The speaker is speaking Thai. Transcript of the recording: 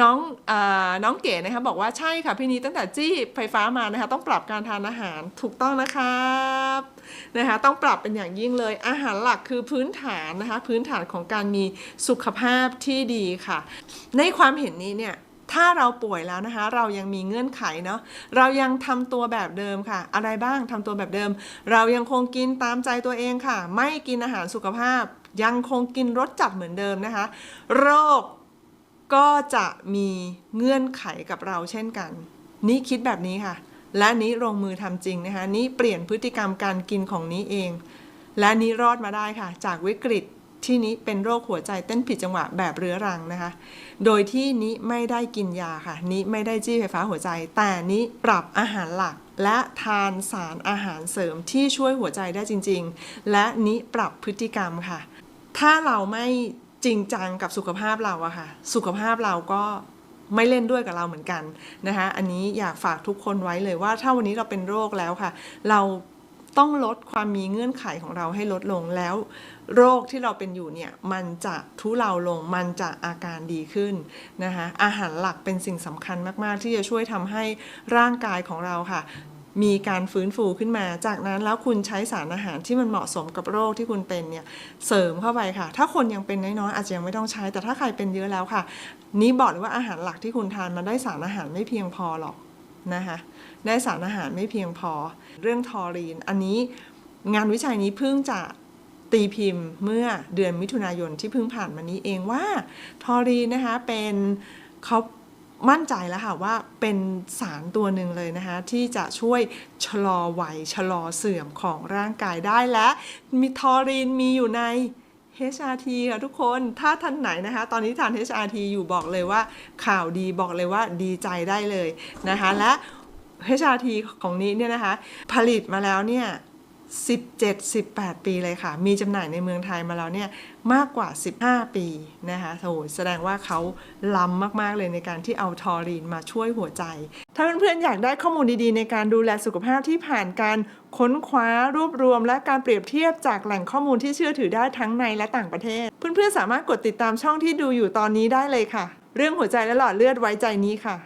น้องอน้องเก๋นะคะบอกว่าใช่ค่ะพี่นีตั้งแต่จี้ไฟฟ้ามานะคะต้องปรับการทานอาหารถูกต้องนะครับนะคะต้องปรับเป็นอย่างยิ่งเลยอาหารหลักคือพื้นฐานนะคะพื้นฐานของการมีสุขภาพที่ดีค่ะ ในความเห็นนี้เนี่ยถ้าเราป่วยแล้วนะคะ เรายังมีเงื่อนไขเนาะเรายังทำตัวแบบเดิมค่ะ อะไรบ้างทำตัวแบบเดิม เรายังคงกินตามใจตัวเองค่ะ ไม่กินอาหารสุขภาพ ยังคงกินรสจัดเหมือนเดิมนะคะ โรค ก็จะมีเงื่อนไขกับเราเช่นกัน นี่คิดแบบนี้ค่ะ และนี้ลงมือทำจริงนะคะ นี่เปลี่ยนพฤติกรรมการกินของนี้เอง และนี้รอดมาได้ค่ะ จากวิกฤตที่นี้เป็นโรคหัวใจเต้นผิดจังหวะแบบเรื้อรังนะคะ โดยที่นี้ไม่ได้กินยาค่ะ นี้ไม่ได้จี้ไฟฟ้าหัวใจ แต่นี้ปรับอาหารหลัก และทานสารอาหารเสริมที่ช่วยหัวใจได้จริง ๆ และนี้ปรับพฤติกรรมค่ะ ถ้าเราไม่ จริงจังกับสุขภาพเราอะค่ะ สุขภาพเราก็ไม่เล่นด้วยกับเราเหมือนกันนะคะอันนี้อยากฝากทุกคนไว้เลยว่าถ้าวันนี้เราเป็นโรคแล้วค่ะ เราต้องลดความมีเงื่อนไขของเราให้ลดลงแล้ว โรคที่เราเป็นอยู่เนี่ยมันจะทุเลาลงมันจะอาการดีขึ้นนะคะอาหารหลักเป็นสิ่งสำคัญมาก ๆ ที่จะช่วยทำให้ร่างกายของเราค่ะ มีการฟื้นฟูขึ้นมา จากนั้นแล้วคุณใช้สารอาหารที่มันเหมาะสมกับโรคที่คุณเป็นเนี่ยเสริมเข้าไปค่ะ ถ้าคนยังเป็นน้อยๆอาจจะยังไม่ต้องใช้ แต่ถ้าใครเป็นเยอะแล้วค่ะ นี้บอกเลยว่าอาหารหลักที่คุณทานมันได้สารอาหารไม่เพียงพอหรอกนะคะได้สารอาหารไม่เพียงพอ เรื่องทอรีน อันนี้งานวิจัยนี้เพิ่งจะตีพิมพ์เมื่อเดือนมิถุนายนที่เพิ่งผ่านมานี้เองว่าทอรีนนะคะเป็นเขา มั่นใจแล้วค่ะว่าเป็นสารตัวหนึ่งเลยนะคะที่จะช่วยชะลอวัยชะลอเสื่อมของร่างกายได้และมีทอรีนมีอยู่ใน HRT ค่ะทุกคนถ้าท่านไหนนะคะ ตอนนี้ทาน HRT อยู่บอกเลยว่าข่าวดีบอกเลยว่าดีใจได้เลยนะคะและ HRT ของนี้เนี่ยนะคะ ผลิตมาแล้วเนี่ย 17-18 ปีเลยค่ะ มีจำหน่ายในเมืองไทยมาแล้วเนี่ยมากกว่า 15 ปีนะคะโอ้โหแสดงว่าเขาล้ำมาก ๆ เลยในการที่เอาทอรีนมาช่วยหัวใจ ถ้าเพื่อนๆ อยากได้ข้อมูลดีๆ ในการดูแลสุขภาพที่ผ่านการค้นคว้ารวบรวม และการเปรียบเทียบจากแหล่งข้อมูลที่เชื่อถือได้ทั้งในและต่างประเทศ เพื่อนๆ สามารถกดติดตามช่องที่ดูอยู่ตอนนี้ได้เลยค่ะ เรื่องหัวใจและหลอดเลือดไว้ใจนี้ค่ะ